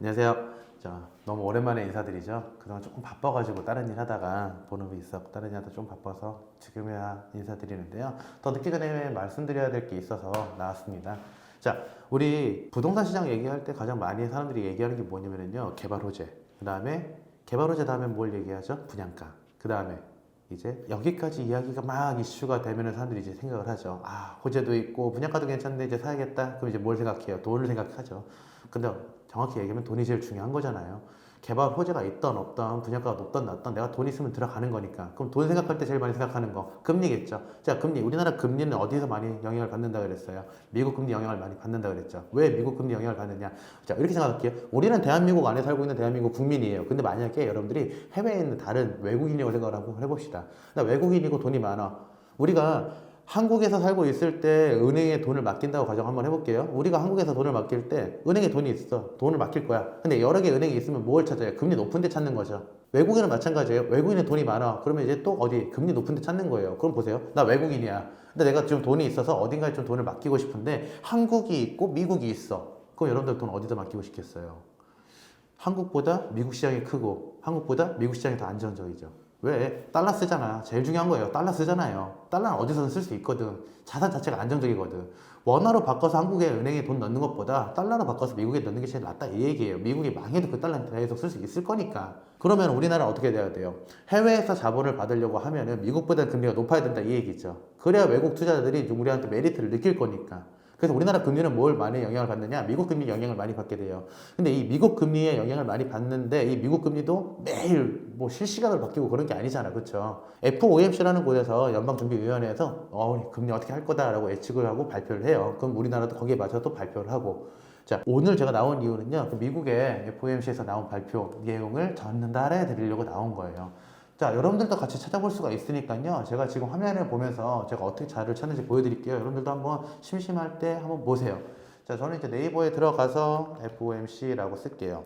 안녕하세요. 자, 너무 오랜만에 인사드리죠. 그동안 조금 바빠가지고 다른 일 하다가 본업이 있었고 다른 일 하다 좀 바빠서 지금이야 인사드리는데요. 더 늦기 전에 말씀드려야 될 게 있어서 나왔습니다. 자, 우리 부동산 시장 얘기할 때 가장 많이 사람들이 얘기하는 게 뭐냐면요. 개발 호재. 그 다음에 개발 호재 다음에 뭘 얘기하죠? 분양가. 그 다음에 이제 여기까지 이야기가 막 이슈가 되면 사람들이 이제 생각을 하죠. 아, 호재도 있고 분양가도 괜찮은데 이제 사야겠다. 그럼 이제 뭘 생각해요? 돈을 생각하죠. 근데 정확히 얘기하면 돈이 제일 중요한 거잖아요. 개발 호재가 있던 없던 분양가가 높던 낮던 내가 돈 있으면 들어가는 거니까. 그럼 돈 생각할 때 제일 많이 생각하는 거 금리겠죠. 자, 금리. 우리나라 금리는 어디서 많이 영향을 받는다 그랬어요? 미국 금리 영향을 많이 받는다 그랬죠. 왜 미국 금리 영향을 받느냐? 자, 이렇게 생각할게요. 우리는 대한민국 안에 살고 있는 대한민국 국민이에요. 근데 만약에 여러분들이 해외에 있는 다른 외국인이라고 생각을 하고 해봅시다. 나 외국인이고 돈이 많아. 우리가 한국에서 살고 있을 때 은행에 돈을 맡긴다고 가정 한번 해볼게요. 우리가 한국에서 돈을 맡길 때 은행에 돈이 있어. 돈을 맡길 거야. 근데 여러 개 은행이 있으면 뭘 찾아요? 금리 높은 데 찾는 거죠. 외국인은 마찬가지예요. 외국인은 돈이 많아. 그러면 이제 또 어디 금리 높은 데 찾는 거예요. 그럼 보세요. 나 외국인이야. 근데 내가 지금 돈이 있어서 어딘가에 좀 돈을 맡기고 싶은데 한국이 있고 미국이 있어. 그럼 여러분들 돈 어디다 맡기고 싶겠어요? 한국보다 미국 시장이 크고 한국보다 미국 시장이 더 안정적이죠. 왜? 달러 쓰잖아. 제일 중요한 거예요. 달러 쓰잖아요. 달러는 어디서든 쓸 수 있거든. 자산 자체가 안정적이거든. 원화로 바꿔서 한국에 은행에 돈 넣는 것보다 달러로 바꿔서 미국에 넣는 게 제일 낫다 이 얘기예요. 미국이 망해도 그 달러는 계속 쓸 수 있을 거니까. 그러면 우리나라 어떻게 돼야 돼요? 해외에서 자본을 받으려고 하면은 미국보다 금리가 높아야 된다 이 얘기죠. 그래야 외국 투자자들이 좀 우리한테 메리트를 느낄 거니까. 그래서 우리나라 금리는 뭘 많이 영향을 받느냐? 미국 금리 영향을 많이 받게 돼요. 근데 이 미국 금리에 영향을 많이 받는데 이 미국 금리도 매일 뭐 실시간으로 바뀌고 그런 게 아니잖아. 그렇죠? FOMC라는 곳에서 연방준비위원회에서 어, 금리 어떻게 할 거다라고 예측을 하고 발표를 해요. 그럼 우리나라도 거기에 맞춰서 또 발표를 하고 자, 오늘 제가 나온 이유는요. 그 미국의 FOMC에서 나온 발표 내용을 전달해 드리려고 나온 거예요. 자, 여러분들도 같이 찾아볼 수가 있으니까요. 제가 지금 화면을 보면서 제가 어떻게 자료를 찾는지 보여드릴게요. 여러분들도 한번 심심할 때 한번 보세요. 자, 저는 이제 네이버에 들어가서 FOMC라고 쓸게요.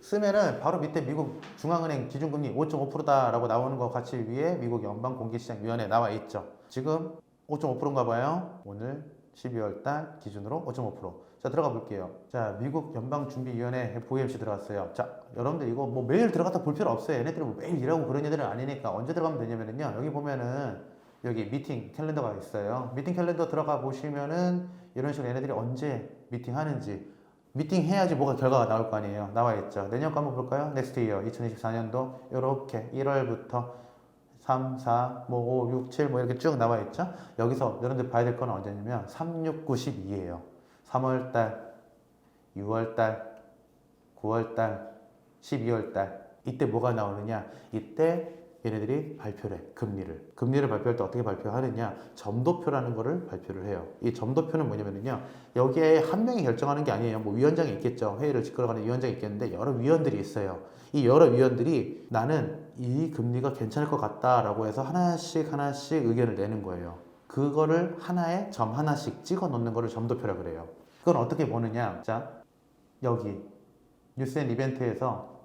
쓰면은 바로 밑에 미국 중앙은행 기준금리 5.5%다라고 나오는 거 같이 위에 미국 연방공개시장위원회 나와 있죠. 지금 5.5%인가 봐요. 오늘 12월 달 기준으로 5.5%. 자, 들어가 볼게요. 자, 미국 연방준비위원회 FOMC 들어갔어요. 자, 여러분들 이거 뭐 매일 들어갔다 볼 필요 없어요. 얘네들은 뭐 매일 일하고 그런 애들은 아니니까 언제 들어가면 되냐면요. 여기 보면은 여기 미팅 캘린더가 있어요. 미팅 캘린더 들어가 보시면은 이런 식으로 얘네들이 언제 미팅 하는지 미팅 해야지 뭐가 결과가 나올 거 아니에요. 나와 있죠. 내년 거 한번 볼까요? Next year 2024년도 이렇게 1월부터 3, 4, 뭐 5, 6, 7 뭐 이렇게 쭉 나와 있죠. 여기서 여러분들 봐야 될 건 언제냐면 3, 6, 9, 12예요. 3월 달, 6월 달, 9월 달, 12월 달. 이때 뭐가 나오느냐? 이때 얘네들이 발표를 해, 금리를. 금리를 발표할 때 어떻게 발표하느냐? 점도표라는 거를 발표를 해요. 이 점도표는 뭐냐면요. 여기에 한 명이 결정하는 게 아니에요. 뭐 위원장이 있겠죠. 회의를 지끌어가는 위원장이 있겠는데 여러 위원들이 있어요. 이 여러 위원들이 나는 이 금리가 괜찮을 것 같다라고 해서 하나씩 하나씩 의견을 내는 거예요. 그거를 하나에 점 하나씩 찍어 놓는 거를 점도표라 그래요. 그건 어떻게 보느냐? 자, 여기 뉴스앤 이벤트에서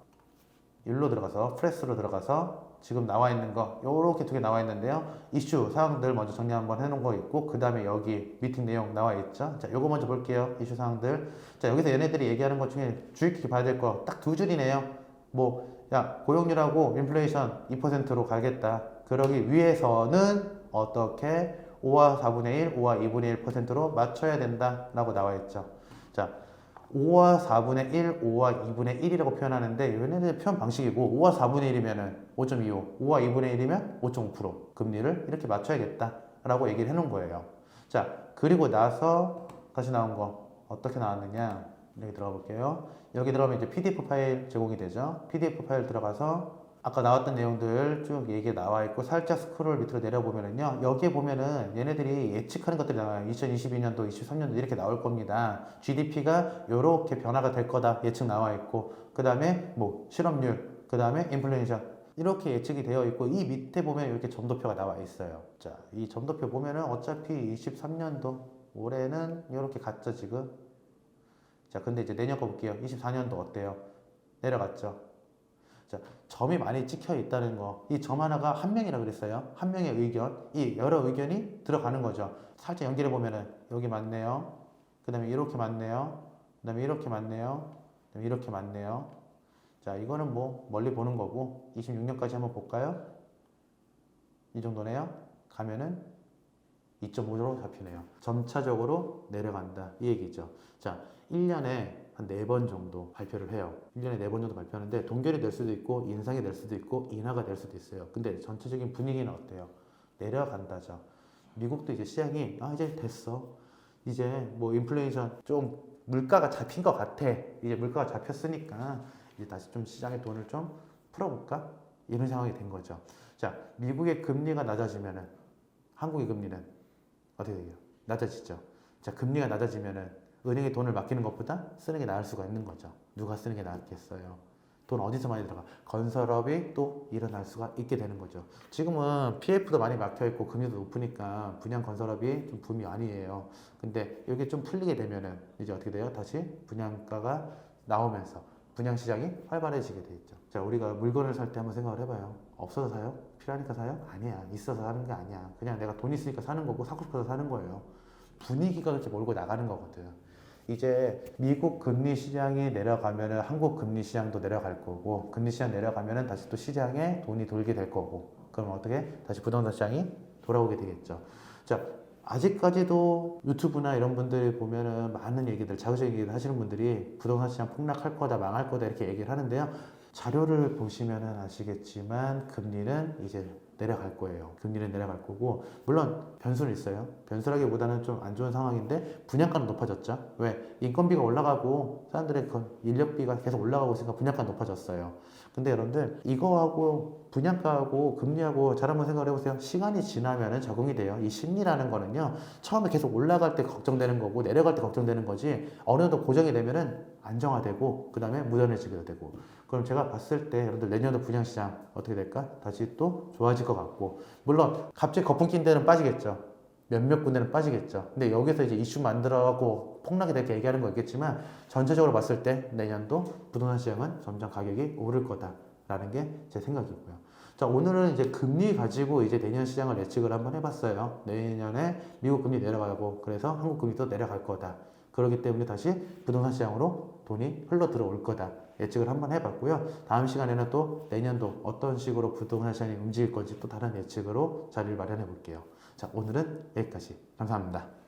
일로 들어가서 프레스로 들어가서 지금 나와 있는 거 요렇게 두 개 나와 있는데요. 이슈 사항들 먼저 정리 한번 해놓은 거 있고 그 다음에 여기 미팅 내용 나와 있죠. 자, 요거 먼저 볼게요. 이슈 사항들. 자, 여기서 얘네들이 얘기하는 것 중에 주의 깊게 봐야 될 거 딱 두 줄이네요. 뭐, 야, 고용률하고 인플레이션 2%로 가겠다. 그러기 위해서는 어떻게 5와 4분의 1, 5와 2분의 1%로 맞춰야 된다라고 나와 있죠. 자, 5와 4분의 1, 5와 2분의 1이라고 표현하는데 얘네들 표현 방식이고 5와 4분의 1이면 5.25, 5와 2분의 1이면 5.5% 금리를 이렇게 맞춰야겠다라고 얘기를 해놓은 거예요. 자, 그리고 나서 다시 나온 거 어떻게 나왔느냐 여기 들어가 볼게요. 여기 들어가면 이제 PDF 파일 제공이 되죠. PDF 파일 들어가서 아까 나왔던 내용들 쭉 얘기 나와 있고 살짝 스크롤 밑으로 내려보면은요 여기에 보면은 얘네들이 예측하는 것들이 나와요. 2022년도 23년도 이렇게 나올 겁니다. GDP가 이렇게 변화가 될 거다. 예측 나와 있고 그 다음에 뭐 실업률 그 다음에 인플레이션 이렇게 예측이 되어 있고 이 밑에 보면 이렇게 점도표가 나와 있어요. 자 이 점도표 보면은 어차피 23년도 올해는 이렇게 갔죠 지금? 자 근데 이제 내년 거 볼게요. 24년도 어때요? 내려갔죠 자, 점이 많이 찍혀 있다는 거. 이 점 하나가 한 명이라 그랬어요. 한 명의 의견. 이 여러 의견이 들어가는 거죠. 살짝 연결해 보면은 여기 맞네요. 그 다음에 이렇게 맞네요. 그 다음에 이렇게 맞네요. 그다음에 이렇게 맞네요. 자, 이거는 뭐 멀리 보는 거고 26년까지 한번 볼까요? 이 정도네요. 가면은 2.5로 잡히네요. 점차적으로 내려간다. 이 얘기죠. 자, 1년에 한 네 번 정도 발표를 해요. 1년에 네 번 정도 발표하는데 동결이 될 수도 있고 인상이 될 수도 있고 인하가 될 수도 있어요. 근데 전체적인 분위기는 어때요? 내려간다죠. 미국도 이제 시장이 아 이제 됐어. 이제 뭐 인플레이션 좀 물가가 잡힌 것 같아. 이제 물가가 잡혔으니까 이제 다시 좀 시장의 돈을 좀 풀어볼까? 이런 상황이 된 거죠. 자, 미국의 금리가 낮아지면은 한국의 금리는 어떻게 돼요? 낮아지죠. 자, 금리가 낮아지면은 은행에 돈을 맡기는 것보다 쓰는 게 나을 수가 있는 거죠. 누가 쓰는 게 나았겠어요? 돈 어디서 많이 들어가? 건설업이 또 일어날 수가 있게 되는 거죠. 지금은 PF도 많이 막혀 있고 금리도 높으니까 분양 건설업이 좀 붐이 아니에요. 근데 이게 좀 풀리게 되면은 이제 어떻게 돼요? 다시 분양가가 나오면서 분양 시장이 활발해지게 돼 있죠. 자, 우리가 물건을 살 때 한번 생각을 해봐요. 없어서 사요? 필요하니까 사요? 아니야. 있어서 사는 게 아니야. 그냥 내가 돈 있으니까 사는 거고 사고 싶어서 사는 거예요. 분위기가 그렇게 몰고 나가는 거거든. 이제 미국 금리 시장이 내려가면은 한국 금리 시장도 내려갈 거고 금리 시장 내려가면은 다시 또 시장에 돈이 돌게 될 거고 그럼 어떻게 다시 부동산 시장이 돌아오게 되겠죠. 자 아직까지도 유튜브나 이런 분들이 보면은 많은 얘기들 자극적인 얘기를 하시는 분들이 부동산 시장 폭락할 거다 망할 거다 이렇게 얘기를 하는데요. 자료를 보시면은 아시겠지만 금리는 이제 내려갈 거예요. 금리는 내려갈 거고 물론 변수는 있어요. 변수라기보다는 좀 안 좋은 상황인데 분양가는 높아졌죠. 왜? 인건비가 올라가고 사람들의 그 인력비가 계속 올라가고 있으니까 분양가가 높아졌어요. 근데 여러분들 이거하고 분양가하고 금리하고 잘 한번 생각을 해보세요. 시간이 지나면은 적응이 돼요. 이 심리라는 거는요. 처음에 계속 올라갈 때 걱정되는 거고 내려갈 때 걱정되는 거지 어느 정도 고정이 되면은 안정화되고 그 다음에 무던해지게 되고 그럼 제가 봤을 때 여러분들 내년도 분양시장 어떻게 될까? 다시 또 좋아질 것 같고 물론 갑자기 거품 낀 데는 빠지겠죠. 몇몇 군데는 빠지겠죠. 근데 여기서 이제 이슈 만들어갖고 폭락이 될게 얘기하는 거 있겠지만 전체적으로 봤을 때 내년도 부동산 시장은 점점 가격이 오를 거다라는 게 제 생각이고요. 자 오늘은 이제 금리 가지고 이제 내년 시장을 예측을 한번 해봤어요. 내년에 미국 금리 내려가고 그래서 한국 금리도 내려갈 거다. 그렇기 때문에 다시 부동산 시장으로 돈이 흘러 들어올 거다. 예측을 한번 해봤고요. 다음 시간에는 또 내년도 어떤 식으로 부동산 시장이 움직일 건지 또 다른 예측으로 자리를 마련해 볼게요. 자, 오늘은 여기까지. 감사합니다.